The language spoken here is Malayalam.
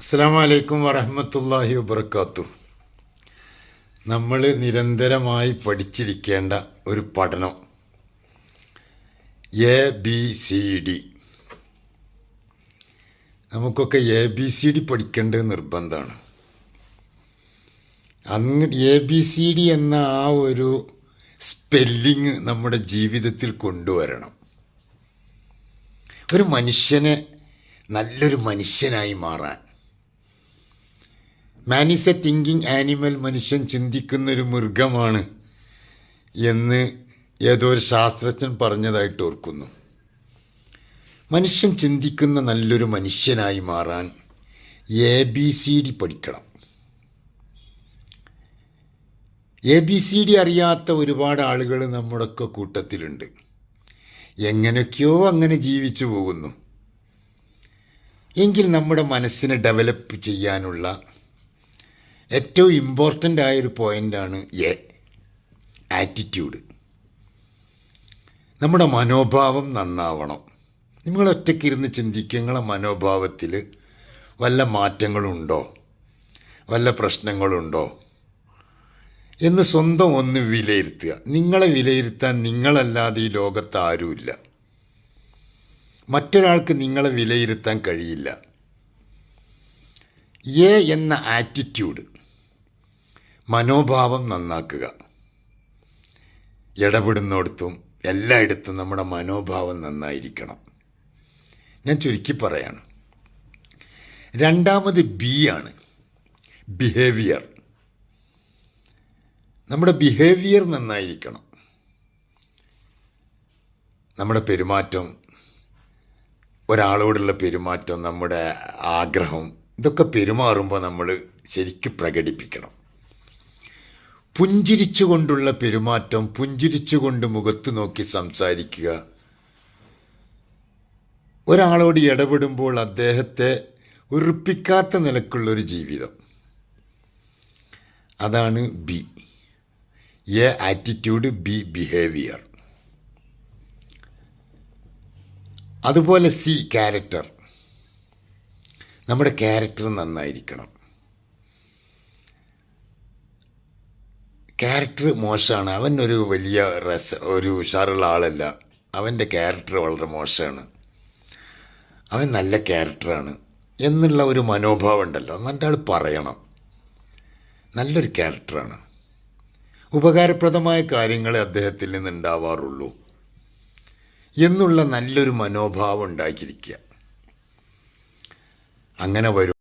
അസ്സാം വലൈക്കും വറഹമത്തല്ലാഹി വബർക്കാത്തു നമ്മൾ നിരന്തരമായി പഠിച്ചിരിക്കേണ്ട ഒരു പഠനം. എ ബി സി ഡി നമുക്കൊക്കെ എ ബി സി ഡി പഠിക്കേണ്ടത് നിർബന്ധമാണ്. അങ്ങ് എ ബി സി ഡി എന്ന ആ ഒരു സ്പെല്ലിങ് നമ്മുടെ ജീവിതത്തിൽ കൊണ്ടുവരണം. ഒരു മനുഷ്യനെ നല്ലൊരു മനുഷ്യനായി മാറാൻ. Man is a thinking animal മനുഷ്യൻ ചിന്തിക്കുന്ന ഒരു മൃഗമാണ് എന്ന് ഏതോ ഒരു ശാസ്ത്രജ്ഞൻ പറഞ്ഞതായിട്ട് ഓർക്കുന്നു. മനുഷ്യൻ ചിന്തിക്കുന്ന നല്ലൊരു മനുഷ്യനായി മാറാൻ എ ബി സി ഡി പഠിക്കണം. എ ബി സി ഡി അറിയാത്ത ഒരുപാട് ആളുകൾ നമ്മുടെയൊക്കെ കൂട്ടത്തിലുണ്ട്. എങ്ങനെയൊക്കെയോ അങ്ങനെ ജീവിച്ചു പോകുന്നു. എങ്കിൽ നമ്മുടെ മനസ്സിനെ ഡെവലപ്പ് ചെയ്യാനുള്ള ഏറ്റവും ഇമ്പോർട്ടന്റ് ആയൊരു പോയിന്റാണ് എ ആറ്റിറ്റ്യൂഡ് നമ്മുടെ മനോഭാവം നന്നാവണം. നിങ്ങൾ ഒറ്റയ്ക്കിരുന്ന് ചിന്തിക്കുക നിങ്ങളെ മനോഭാവത്തിൽ വല്ല മാറ്റങ്ങളുണ്ടോ? വല്ല പ്രശ്നങ്ങളുണ്ടോ? എന്ന് സ്വന്തം ഒന്ന് വിലയിരുത്തുക. നിങ്ങളെ വിലയിരുത്താൻ നിങ്ങളല്ലാതെ ഈ ലോകത്ത് ആരുമില്ല. മറ്റൊരാൾക്ക് നിങ്ങളെ വിലയിരുത്താൻ കഴിയില്ല. എ എന്ന ആറ്റിറ്റ്യൂഡ് മനോഭാവം നന്നാക്കുക. ഇടപെടുന്നിടത്തും എല്ലായിടത്തും നമ്മുടെ മനോഭാവം നന്നായിരിക്കണം. ഞാൻ ചുരുക്കി പറയാണ്. രണ്ടാമത് ബി ആണ്. ബിഹേവിയർ. നമ്മുടെ ബിഹേവിയർ നന്നായിരിക്കണം. നമ്മുടെ പെരുമാറ്റം ഒരാളോടുള്ള പെരുമാറ്റം നമ്മുടെ ആഗ്രഹം ഇതൊക്കെ പെരുമാറുമ്പോൾ നമ്മൾ ശരിക്കും പ്രകടിപ്പിക്കണം. പുഞ്ചിരിച്ചുകൊണ്ടുള്ള പെരുമാറ്റം പുഞ്ചിരിച്ചുകൊണ്ട് മുഖത്ത് നോക്കി സംസാരിക്കുക. ഒരാളോട് ഇടപെടുമ്പോൾ അദ്ദേഹത്തെ ഉറപ്പിക്കാത്ത നിലക്കുള്ളൊരു ജീവിതം. അതാണ് B. A attitude B behaviour. അതുപോലെ സി ക്യാരക്ടർ. നമ്മുടെ ക്യാരക്ടർ നന്നായിരിക്കണം. ക്യാരക്ടർ മോശമാണ്. അവൻ ഒരു വലിയ രസ ഒരു ഉഷാറുള്ള ആളല്ല. അവന്റെ ക്യാരക്ടർ വളരെ മോശമാണ്. അവൻ നല്ല ക്യാരക്ടറാണ് എന്നുള്ള ഒരു മനോഭാവം ഉണ്ടല്ലോ. മറ്റാൾ പറയണം. നല്ലൊരു ക്യാരക്ടറാണ് ഉപകാരപ്രദമായ കാര്യങ്ങളെ അദ്ദേഹത്തിൽ നിന്ന് ഉണ്ടാവാറുള്ളൂ എന്നുള്ള നല്ലൊരു മനോഭാവം ഉണ്ടാക്കിയിരിക്കുക. അങ്ങനെ വരും.